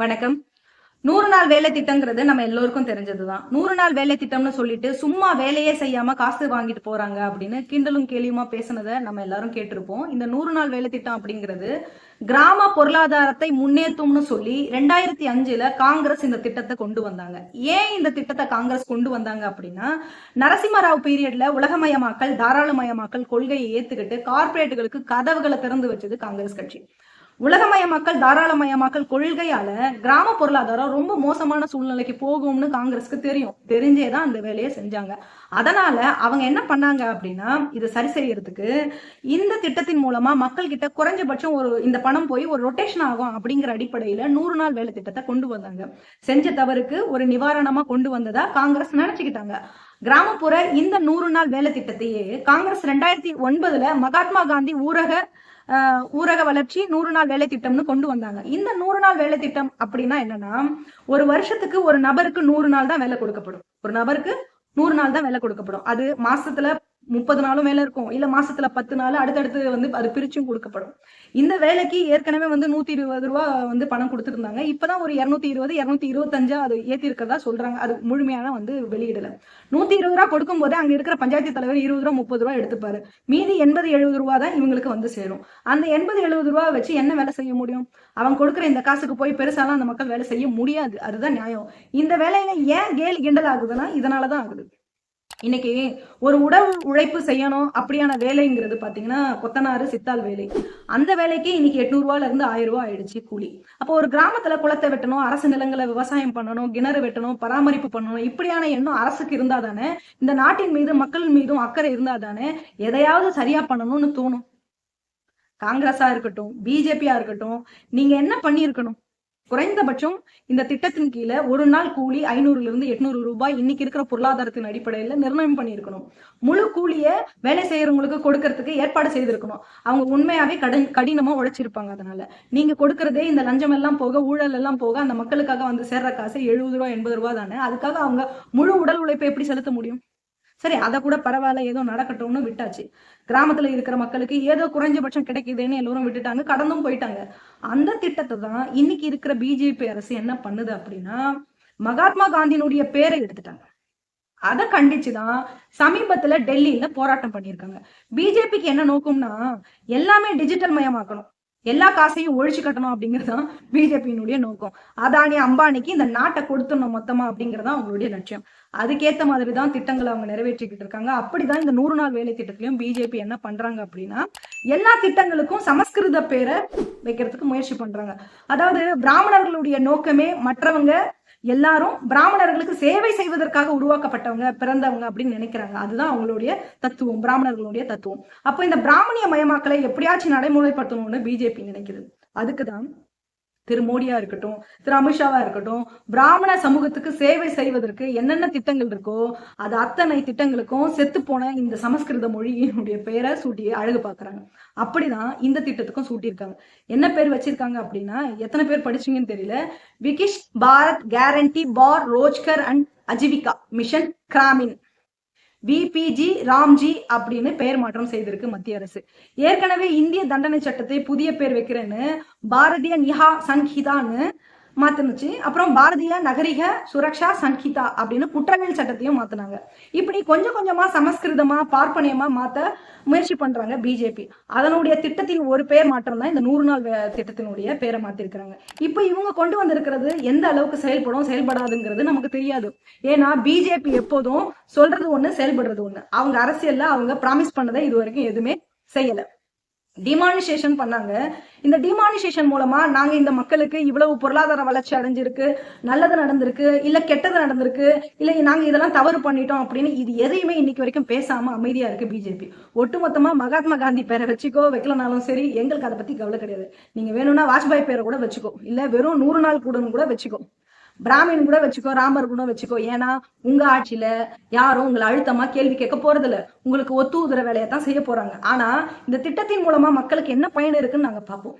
வணக்கம். நூறு நாள் வேலை திட்டங்கிறது நம்ம எல்லோருக்கும் தெரிஞ்சதுதான். நூறு நாள் வேலை திட்டம்னு சொல்லிட்டு சும்மா வேலையே செய்யாம காசு வாங்கிட்டு போறாங்க அப்படின்னு கிண்டலும் கேலியுமா பேசுனதை நம்ம எல்லாரும் கேட்டிருப்போம். இந்த நூறு நாள் வேலை திட்டம் அப்படிங்கிறது கிராம பொருளாதாரத்தை முன்னேற்றும்னு சொல்லி ரெண்டாயிரத்தி அஞ்சுல காங்கிரஸ் இந்த திட்டத்தை கொண்டு வந்தாங்க. ஏன் இந்த திட்டத்தை காங்கிரஸ் கொண்டு வந்தாங்க அப்படின்னா நரசிம்மராவ் பீரியட்ல உலகமயமாக்கல் தாராளமயமாக்கல் கொள்கையை ஏத்துக்கிட்டு கார்பரேட்டுகளுக்கு கதவுகளை திறந்து வச்சது காங்கிரஸ் கட்சி. உலகமயமாக்கல் தாராளமயமாக்கல் கொள்கையால கிராம பொருளாதாரம் ரொம்ப மோசமான சூழ்நிலைக்கு போகும்னு காங்கிரஸ்க்கு தெரியும். தெரிஞ்சேதான் அந்த வேலையை செஞ்சாங்க. அதனால அவங்க என்ன பண்ணாங்க அப்படின்னா இதை சரி செய்யறதுக்கு இந்த திட்டத்தின் மூலமா மக்கள் கிட்ட குறைஞ்சபட்சம் ஒரு இந்த பணம் போய் ஒரு ரொட்டேஷன் ஆகும் அப்படிங்கிற அடிப்படையில நூறு நாள் வேலை திட்டத்தை கொண்டு வந்தாங்க. செஞ்ச தவறுக்கு ஒரு நிவாரணமா கொண்டு வந்ததா காங்கிரஸ் நினைச்சுக்கிட்டாங்க. கிராமப்புற இந்த நூறு நாள் வேலை திட்டத்தையே காங்கிரஸ் ரெண்டாயிரத்தி ஒன்பதுல மகாத்மா காந்தி ஊரக ஊரக வளர்ச்சி நூறு நாள் வேலை திட்டம்னு கொண்டு வந்தாங்க. இந்த நூறு நாள் வேலை திட்டம் அப்படின்னா என்னன்னா ஒரு வருஷத்துக்கு ஒரு நபருக்கு நூறு நாள் தான் வேலை கொடுக்கப்படும். ஒரு நபருக்கு நூறு நாள் தான் வேலை கொடுக்கப்படும். அது மாசத்துல முப்பது நாளும் வேலை இருக்கும். இல்ல மாசத்துல பத்து நாள் அடுத்தடுத்து வந்து அது பிரிச்சும் கொடுக்கப்படும். இந்த வேலைக்கு ஏற்கனவே வந்து நூத்தி இருபது ரூபா வந்து பணம் கொடுத்துருந்தாங்க. இப்பதான் ஒரு இருநூத்தி இருபது இருநூத்தி இருபத்தஞ்சா அது ஏத்தி இருக்கிறதா சொல்றாங்க. அது முழுமையான வந்து வெளியிடல. நூத்தி இருபது ரூபா கொடுக்கும் போது அங்க இருக்கிற பஞ்சாயத்து தலைவர் இருபது ரூபா முப்பது ரூபா எடுத்துப்பாரு. மீதி எண்பது எழுபது ரூபா தான் இவங்களுக்கு வந்து சேரும். அந்த எண்பது எழுபது ரூபா வச்சு என்ன வேலை செய்ய முடியும்? அவன் கொடுக்குற இந்த காசுக்கு போய் பெருசாலாம் அந்த மக்கள் வேலை செய்ய முடியாது. அதுதான் நியாயம். இந்த வேலையில ஏன் கேலி கிண்டல் ஆகுதுன்னா இதனாலதான் ஆகுது. இன்னைக்கு ஒரு உடல் உழைப்பு செய்யணும் அப்படியான வேலைங்கிறது பாத்தீங்கன்னா கொத்தனாறு சித்தால் வேலை. அந்த வேலைக்கு இன்னைக்கு எட்நூறு ரூபால இருந்து ஆயிரம் ரூபாய் ஆயிடுச்சு கூலி. அப்போ ஒரு கிராமத்துல குளத்தை வெட்டணும் அரசு நிலங்களை விவசாயம் பண்ணணும் கிணறு வெட்டணும் பராமரிப்பு பண்ணணும் இப்படியான எண்ணம் அரசுக்கு இருந்தா தானே இந்த நாட்டின் மீது மக்கள் மீதும் அக்கறை இருந்தா தானே எதையாவது சரியா பண்ணணும்னு தோணும். காங்கிரஸா இருக்கட்டும் பிஜேபியா இருக்கட்டும் நீங்க என்ன பண்ணியிருக்கணும்? குறைந்தபட்சம் இந்த திட்டத்தின் கீழே ஒரு நாள் கூலி ஐநூறுல இருந்து எட்நூறு ரூபாய் இன்னைக்கு இருக்கிற பொருளாதாரத்தின் அடிப்படையில நிர்ணயம் பண்ணியிருக்கணும். முழு கூலிய வேலை செய்யறவங்களுக்கு கொடுக்கறதுக்கு ஏற்பாடு செய்திருக்கணும். அவங்க உண்மையாவே கடன் கடினமா உழைச்சிருப்பாங்க அதனால. நீங்க கொடுக்கறதே இந்த லஞ்சம் எல்லாம் போக ஊழல் எல்லாம் போக அந்த மக்களுக்காக வந்து சேர்ற காசு எழுபது ரூபா எண்பது ரூபா தானே. அதுக்காக அவங்க முழு உடல் உழைப்பை எப்படி செலுத்த முடியும்? சரி அதை கூட பரவாயில்ல ஏதோ நடக்கட்டும்னு விட்டாச்சு. கிராமத்துல இருக்கிற மக்களுக்கு ஏதோ குறைஞ்சபட்சம் கிடைக்குதுன்னு எல்லோரும் விட்டுட்டாங்க கடந்தும் போயிட்டாங்க. அந்த திட்டத்தை தான் இன்னைக்கு இருக்கிற பிஜேபி அரசு என்ன பண்ணுது அப்படின்னா மகாத்மா காந்தியினுடைய பேரை எடுத்துட்டாங்க. அதை கண்டிச்சுதான் சமீபத்துல டெல்லியில போராட்டம் பண்ணியிருக்காங்க. பிஜேபிக்கு என்ன நோக்கம்னா எல்லாமே டிஜிட்டல் மயமாக்கணும். எல்லா காசையும் ஒழிச்சு கட்டணும் அப்படிங்கிறது தான் பிஜேபியினுடைய நோக்கம். அதானி அம்பானிக்கு இந்த நாட்டை கொடுத்துடணும் மொத்தமா அப்படிங்கறதா அவங்களுடைய லட்சியம். அதுக்கேத்த மாதிரி தான் திட்டங்களை அவங்க நிறைவேற்றிக்கிட்டு இருக்காங்க. அப்படிதான் இந்த நூறு நாள் வேலை திட்டத்திலையும் பிஜேபி என்ன பண்றாங்க அப்படின்னா எல்லா திட்டங்களுக்கும் சமஸ்கிருத பேரை வைக்கிறதுக்கு முயற்சி பண்றாங்க. அதாவது பிராமணர்களுடைய நோக்கமே மற்றவங்க எல்லாரும் பிராமணர்களுக்கு சேவை செய்வதற்காக உருவாக்கப்பட்டவங்க பிறந்தவங்க அப்படின்னு நினைக்கிறாங்க. அதுதான் அவங்களுடைய தத்துவம் பிராமணர்களுடைய தத்துவம். அப்போ இந்த பிராமணிய மயமாக்கலை எப்படியாச்சும் நடைமுறைப்படுத்தணும்னு பிஜேபி நினைக்குது. அதுக்குதான் திரு மோடியா இருக்கட்டும் திரு அமித்ஷாவா இருக்கட்டும் பிராமண சமூகத்துக்கு சேவை செய்வதற்கு என்னென்ன திட்டங்கள் இருக்கோ அது அத்தனை திட்டங்களுக்கும் செத்து போன இந்த சமஸ்கிருத மொழியினுடைய பெயரை சூட்டி அழகு பாக்குறாங்க அப்படிதான் இந்த திட்டத்துக்கும் சூட்டியிருக்காங்க. என்ன பேர் வச்சிருக்காங்க அப்படின்னா எத்தனை பேர் படிச்சீங்கன்னு தெரியல. Viksit Bharat guarantee for Rozgar and Ajeevika mission Gramin VBG Ramji அப்படின்னு பெயர் மாற்றம் செய்திருக்கு மத்திய அரசு. ஏற்கனவே இந்திய தண்டனை சட்டத்தை புதிய பேர் வைக்கிறேன்னு பாரதிய நிஹா சன்ஹிதான்னு மாத்துனுச்சு. அப்புறம் பாரதிய நகரிக சுரக்ஷா சங்கீதா அப்படின்னு குற்றவியல் சட்டத்தையும் மாத்தினாங்க. இப்படி கொஞ்சம் கொஞ்சமா சமஸ்கிருதமா பார்ப்பனியமா மாத்த முயற்சி பண்றாங்க பிஜேபி. அதனுடைய திட்டத்தின் ஒரு பெயர் மாற்றம் தான் இந்த நூறு நாள் திட்டத்தினுடைய பேரை மாத்திருக்கிறாங்க. இப்போ இவங்க கொண்டு வந்திருக்கிறது எந்த அளவுக்கு செயல்படும் செயல்படாதுங்கிறது நமக்கு தெரியாது. ஏன்னா பிஜேபி எப்போதும் சொல்றது ஒண்ணு செயல்படுறது ஒண்ணு. அவங்க அரசியல்ல அவங்க ப்ராமிஸ் பண்ணதை இது வரைக்கும் எதுவுமே செய்யலை. டிமானிசேஷன் பண்ணாங்க. இந்த டிமானிசேஷன் மூலமா நாங்க இந்த மக்களுக்கு இவ்வளவு பொருளாதார வளர்ச்சி அடைஞ்சிருக்கு நல்லது நடந்திருக்கு இல்ல கெட்டது நடந்திருக்கு இல்ல நாங்க இதெல்லாம் தவறு பண்ணிட்டோம் அப்படின்னு இது எதையுமே இன்னைக்கு வரைக்கும் பேசாம அமைதியா இருக்கு பிஜேபி ஒட்டுமொத்தமா மகாத்மா காந்தி பேரை வச்சுக்கோ வைக்கலனாலும் சரி எங்களுக்கு அதை பத்தி கவலை கிடையாது. நீங்க வேணும்னா வாஜ்பாய் பேரை கூட வச்சுக்கோ. இல்ல வெறும் நூறு நாள் கூடன்னு கூட வச்சுக்கோ. பிராமின் கூட வச்சுக்கோ ராமர் கூட வச்சுக்கோ. ஏன்னா உங்க ஆட்சியில யாரும் உங்களை அழுத்தமா கேள்வி கேட்க போறதில்ல. உங்களுக்கு ஒத்து உதுற வேலையை தான் செய்ய போறாங்க. ஆனா இந்த திட்டத்தின் மூலமா மக்களுக்கு என்ன பயன் இருக்குன்னு நாங்க பார்ப்போம்.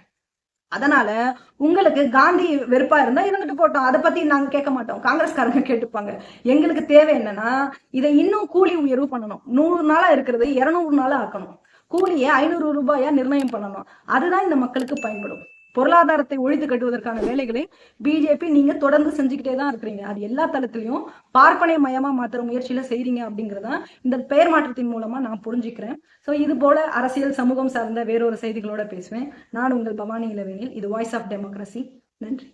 அதனால உங்களுக்கு காந்தி வெறுப்பா இருந்தா இருந்துட்டு போட்டோம். அதை பத்தி நாங்க கேட்க மாட்டோம். காங்கிரஸ்காரங்க கேட்டுப்பாங்க. எங்களுக்கு தேவை என்னன்னா இதை இன்னும் கூலி உயர்வு பண்ணணும். நூறு நாளா இருக்கிறது இருநூறு நாளா ஆக்கணும். கூலியை ஐநூறு ரூபாயா நிர்ணயம் பண்ணணும். அதுதான் இந்த மக்களுக்கு பயன்படும். பொருளாதாரத்தை ஒழித்து கட்டுவதற்கான வேலைகளை பிஜேபி நீங்க தொடர்ந்து செஞ்சுக்கிட்டே தான் இருக்கிறீங்க. அது எல்லா தளத்திலையும் பார்ப்பனை மயமா மாத்துற முயற்சியில செய்றீங்க அப்படிங்கறத இந்த பெயர் மாற்றத்தின் மூலமா நான் புரிஞ்சுக்கிறேன். ஸோ இது போல அரசியல் சமூகம் சார்ந்த வேறொரு செய்திகளோட பேசுவேன். நான் உங்கள் பவானி இளவேனில் இது வாய்ஸ் ஆஃப் டெமோக்ரஸி நன்றி.